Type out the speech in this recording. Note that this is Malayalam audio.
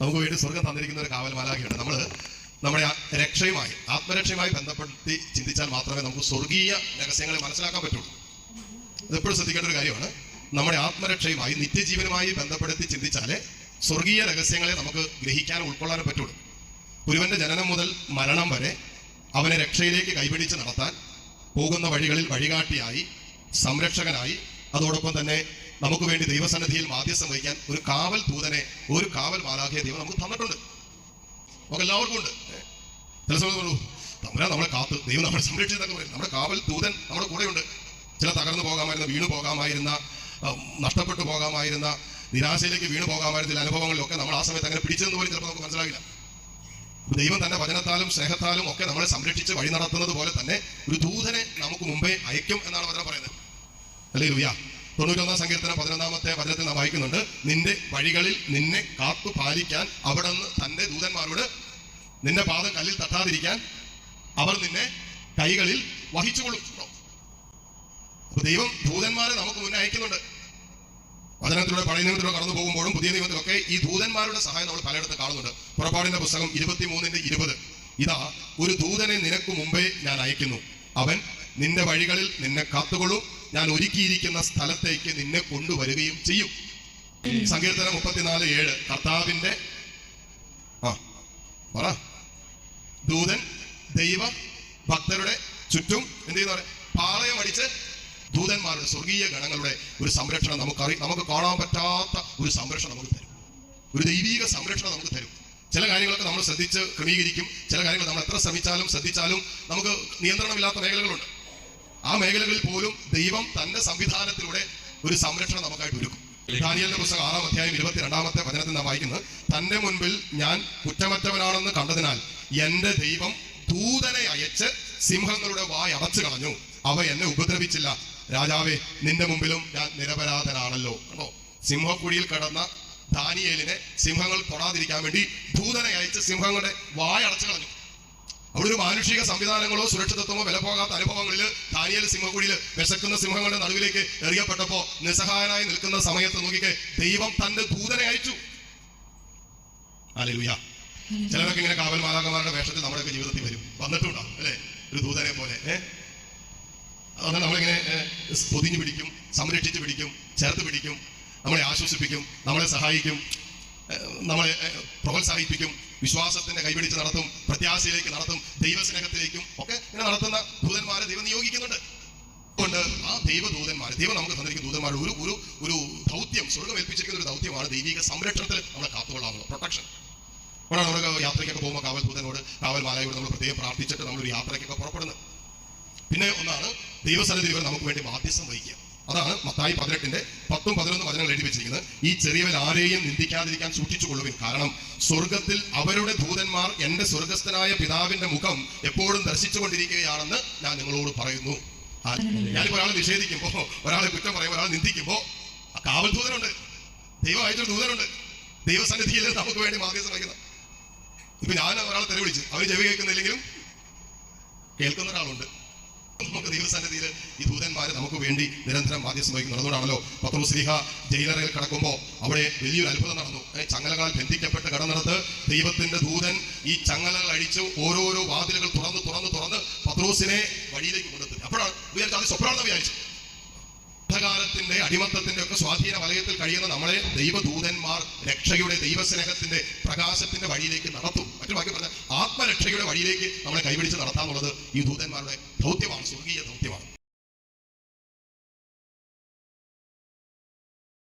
നമുക്ക് വേണ്ടി സ്വർഗം തന്നിരിക്കുന്ന ഒരു കാവൽ മാലാഖയുണ്ട് നമ്മൾ നമ്മുടെ രക്ഷയുമായി ആത്മരക്ഷയുമായി ബന്ധപ്പെടുത്തി ചിന്തിച്ചാൽ മാത്രമേ നമുക്ക് സ്വർഗീയ രഹസ്യങ്ങളെ മനസ്സിലാക്കാൻ പറ്റുള്ളൂ ഇതെപ്പോഴും ശ്രദ്ധിക്കേണ്ട ഒരു കാര്യമാണ്. നമ്മുടെ ആത്മരക്ഷയുമായി നിത്യജീവനുമായി ബന്ധപ്പെടുത്തി ചിന്തിച്ചാലേ സ്വർഗീയ രഹസ്യങ്ങളെ നമുക്ക് ഗ്രഹിക്കാനും ഉൾക്കൊള്ളാനും പറ്റുള്ളൂ ഒരുവന്റെ ജനനം മുതൽ മരണം വരെ അവനെ രക്ഷയിലേക്ക് കൈപിടിച്ച് നടത്താൻ പോകുന്ന വഴികളിൽ വഴികാട്ടിയായി സംരക്ഷകനായി അതോടൊപ്പം തന്നെ നമുക്ക് വേണ്ടി ദൈവസന്നിധിയിൽ മാധ്യസ്ഥം വഹിക്കാൻ ഒരു കാവൽ ദൂതനെ ഒരു കാവൽ മാലാഖയെ ദൈവം നമുക്ക് തന്നിട്ടുണ്ട്. നമുക്ക് എല്ലാവർക്കും ഉണ്ട്. ചില സമയത്ത് പറഞ്ഞു നമ്മളെ കാത്ത് ദൈവം നമ്മളെ സംരക്ഷിച്ചെന്നൊക്കെ പറയും. നമ്മുടെ കാവൽ ദൂതൻ നമ്മുടെ കൂടെയുണ്ട്. ചില തകർന്നു പോകാമായിരുന്ന വീണു പോകാമായിരുന്ന നഷ്ടപ്പെട്ടു പോകാമായിരുന്ന നിരാശയിലേക്ക് വീണു പോകാമായിരുന്ന ചില അനുഭവങ്ങളിലൊക്കെ നമ്മൾ ആ സമയത്ത് അങ്ങനെ പിടിച്ചതെന്ന് പോലും ചിലപ്പോൾ നമുക്ക് മനസ്സിലാകില്ല ദൈവം തന്നെ വചനത്താലും സ്നേഹത്താലും ഒക്കെ നമ്മളെ സംരക്ഷിച്ച് വഴി നടത്തുന്നത് പോലെ തന്നെ ഒരു ദൂതനെ നമുക്ക് മുമ്പേ അയക്കും എന്നാണ് വചനം പറയുന്നത്. അല്ലേ ലുയ തൊണ്ണൂറ്റൊന്നാം സങ്കീർത്തനം പതിനൊന്നാമത്തെ വചനത്തിൽ നാം വായിക്കുന്നുണ്ട്. നിന്റെ വഴികളിൽ നിന്നെ കാത്തു പാലിക്കാൻ അവിടെ നിന്ന് തന്റെ ദൂതന്മാരോട് നിന്റെ പാദം കല്ലിൽ തട്ടാതിരിക്കാൻ അവർ നിന്നെ കൈകളിൽ വഹിച്ചുകൊള്ളും അപ്പൊ ദൈവം ദൂതന്മാരെ നമുക്ക് മുന്നേ അയക്കുന്നുണ്ട്. വചനത്തിലൂടെ പഴയ നിയമത്തിലൂടെ കടന്നു പോകുമ്പോഴും പുതിയ നിയമത്തിലൊക്കെ ഈ ദൂതന്മാരുടെ സഹായം നമ്മൾ പലയിടത്ത് കാണുന്നുണ്ട്. പുറപ്പാടിന്റെ പുസ്തകം ഇരുപത്തിമൂന്നിന്റെ ഇരുപത്. ഇതാ ഒരു ദൂതനെ നിനക്ക് മുമ്പേ ഞാൻ അയക്കുന്നു. അവൻ നിന്റെ വഴികളിൽ നിന്നെ കാത്തുകൊള്ളും. ഞാൻ ഒരുക്കിയിരിക്കുന്ന സ്ഥലത്തേക്ക് നിന്നെ കൊണ്ടുവരികയും ചെയ്യും. സങ്കീർത്തനം മുപ്പത്തിനാല് ഏഴ്. കർത്താവിന്റെ ആ പറ. ദൂതൻ ദൈവ ഭക്തരുടെ ചുറ്റും എന്ത് ചെയ്യുന്ന പാളയം അടിച്ച് ദൂതന്മാരുടെ സ്വർഗീയ ഗണങ്ങളുടെ ഒരു സംരക്ഷണം നമുക്കറി നമുക്ക് കാണാൻ പറ്റാത്ത ഒരു സംരക്ഷണം നമുക്ക് തരും. ഒരു ദൈവീക സംരക്ഷണം നമുക്ക് തരും. ചില കാര്യങ്ങളൊക്കെ നമ്മൾ ശ്രദ്ധിച്ച് ക്രമീകരിക്കും. ചില കാര്യങ്ങൾ നമ്മൾ എത്ര ശ്രമിച്ചാലും ശ്രദ്ധിച്ചാലും നമുക്ക് നിയന്ത്രണമില്ലാത്ത മേഖലകളുണ്ട്. ആ മേഖലകളിൽ പോലും ദൈവം തന്റെ സംവിധാനത്തിലൂടെ ഒരു സംരക്ഷണം നമുക്കായിട്ട് ഒരുക്കും. ദാനിയലിന്റെ പുസ്തകം ആറാം അധ്യായം ഇരുപത്തിരണ്ടാമത്തെ വചനത്തിൽ നാം വായിക്കുന്നത് തന്റെ മുൻപിൽ ഞാൻ കുറ്റമറ്റവനാണെന്ന് കണ്ടതിനാൽ എന്റെ ദൈവം ദൂതനെ അയച്ച് സിംഹങ്ങളുടെ വായ അടച്ചു കളഞ്ഞു. അവ എന്നെ ഉപദ്രവിച്ചില്ല. രാജാവേ നിന്റെ മുമ്പിലും ഞാൻ നിരപരാധനാണല്ലോ. കണ്ടോ? സിംഹക്കുഴിയിൽ കിടന്ന ദാനിയേലിനെ സിംഹങ്ങൾ തൊടാതിരിക്കാൻ വേണ്ടി ദൂതനെ അയച്ച് സിംഹങ്ങളുടെ വായ അടച്ചു കളഞ്ഞു. അവിടെ ഒരു മാനുഷിക സംവിധാനങ്ങളോ സുരക്ഷിതത്വമോ വില പോകാത്ത അനുഭവങ്ങളിൽ താനിയൽ സിംഹക്കുഴിയിൽ വിശക്കുന്ന സിംഹങ്ങളുടെ നടുവിലേക്ക് എറിയപ്പെട്ടപ്പോ നിസ്സഹായനായി നിൽക്കുന്ന സമയത്ത് നോക്കിക്കെ ദൈവം തന്റെ ദൂതനെ അയച്ചു. അലലുയ ചിലരൊക്കെ ഇങ്ങനെ കാവൽ മാതാക്കന്മാരുടെ വേഷത്തിൽ നമ്മുടെയൊക്കെ ജീവിതത്തിൽ വരും. വന്നിട്ടുണ്ടാവും അല്ലേ? ഒരു ദൂതനെ പോലെ. അതാണ് നമ്മളിങ്ങനെ പൊതിഞ്ഞു പിടിക്കും സംരക്ഷിച്ചു പിടിക്കും ചേർത്ത് പിടിക്കും നമ്മളെ ആശ്വസിപ്പിക്കും നമ്മളെ സഹായിക്കും. നമ്മളെ പ്രോത്സാഹിപ്പിക്കും വിശ്വാസത്തിന്റെ കൈപിടിച്ച് നടത്തും പ്രത്യാശയിലേക്ക് നടത്തും ദൈവസ്നേഹത്തിലേക്കും ഒക്കെ ഇങ്ങനെ നടത്തുന്ന ദൂതന്മാരെ ദൈവം നിയോഗിക്കുന്നുണ്ട്. കൊണ്ട് ആ ദൈവദൂതന്മാർ ദൈവം നമുക്ക് തന്നിരിക്കുന്ന ദൂതന്മാർ ഒരു ഒരു ഒരു ദൗത്യം സ്വർഗം ഏൽപ്പിച്ചിരിക്കുന്ന ഒരു ദൗത്യമാണ് ദൈവിക സംരക്ഷണത്തിൽ നമ്മളെ കാത്തുകൊള്ളാവുന്നത് പ്രൊട്ടക്ഷൻ. അവിടെ നമ്മൾ യാത്രയ്ക്കൊക്കെ പോകുമ്പോൾ കാവൽ ദൂതനോട് കാവൽ മാലയോട് നമ്മൾ പ്രത്യേകം പ്രാർത്ഥിച്ചിട്ട് നമ്മൾ ഒരു യാത്രയ്ക്കൊക്കെ പുറപ്പെടുന്നത്. പിന്നെ ഒന്നാണ് ദൈവസന്നിധിയിൽ ഇവർ നമുക്ക് വേണ്ടി മാധ്യസ്ഥം വഹിക്കുക. അതാണ് മത്തായി പതിനെട്ടിന്റെ പത്തും പതിനൊന്നും വചനങ്ങൾ എഴുതി വെച്ചിരിക്കുന്നത്. ഈ ചെറിയവൻ ആരെയും നിന്ദിക്കാതിരിക്കാൻ സൂക്ഷിച്ചുകൊള്ളുവിൻ. കാരണം സ്വർഗത്തിൽ അവരുടെ ദൂതന്മാർ എന്റെ സ്വർഗസ്ഥനായ പിതാവിന്റെ മുഖം എപ്പോഴും ദർശിച്ചുകൊണ്ടിരിക്കുകയാണെന്ന് ഞാൻ നിങ്ങളോട് പറയുന്നു. ഞാനിപ്പോ ഒരാളെ നിഷേധിക്കുമ്പോ ഒരാളെ കുറ്റം പറയുമ്പോൾ ഒരാളെ നിന്ദിക്കുമ്പോ കാവൽ ദൂതനുണ്ട്. ദൈവം അയച്ചൊരു ദൂതനുണ്ട്. ദൈവസന്നിധിയിൽ നമുക്ക് വേണ്ടി മാധ്യസ്ഥം ശ്രമിക്കുന്നത്. ഇപ്പൊ ഞാൻ ഒരാളെ തെരവിളിച്ച്. അവർ ചെവി കേൾക്കുന്നില്ലെങ്കിലും കേൾക്കുന്ന ഒരാളുണ്ട്. നമുക്ക് ദൈവസന്നിധിയിൽ ഈ ദൂതന്മാരെ നമുക്ക് വേണ്ടി നിരന്തരം മാധ്യസ്ഥം വഹിക്കുന്നു അതുകൊണ്ടാണല്ലോ പത്രോസ്ലിഹ ജയിലറയിൽ കിടക്കുമ്പോൾ അവിടെ വലിയൊരു അത്ഭുതം നടന്നു. ചങ്ങലകളാൽ ബന്ധിക്കപ്പെട്ട് കിടന്നിടത്ത് ദൈവത്തിന്റെ ദൂതൻ ഈ ചങ്ങലകൾ അഴിച്ച് ഓരോരോ വാതിലുകൾ തുറന്ന് തുറന്ന് തുറന്ന് പത്രോസിനെ വഴിയിലേക്ക് കൊണ്ടെത്തി അപ്പോഴാണ് വിചാരിച്ചു അത് സ്വപ്നാണെന്ന് വിചാരിച്ചു. യുദ്ധകാലത്തിന്റെ അടിമത്തത്തിന്റെ ഒക്കെ സ്വാധീന വലയത്തിൽ കഴിയുന്ന നമ്മളെ ദൈവദൂതന്മാർ രക്ഷയുടെ ദൈവസ്നേഹത്തിന്റെ പ്രകാശത്തിന്റെ വഴിയിലേക്ക് നടത്തും. മറ്റു വാക്യം പറഞ്ഞ ആത്മരക്ഷയുടെ വഴിയിലേക്ക് നമ്മളെ കൈപിടിച്ച് നടത്താന്നുള്ളത് ഈ ദൂതന്മാരുടെ ദൗത്യമാണ് സ്വർഗീയ ദൗത്യമാണ്.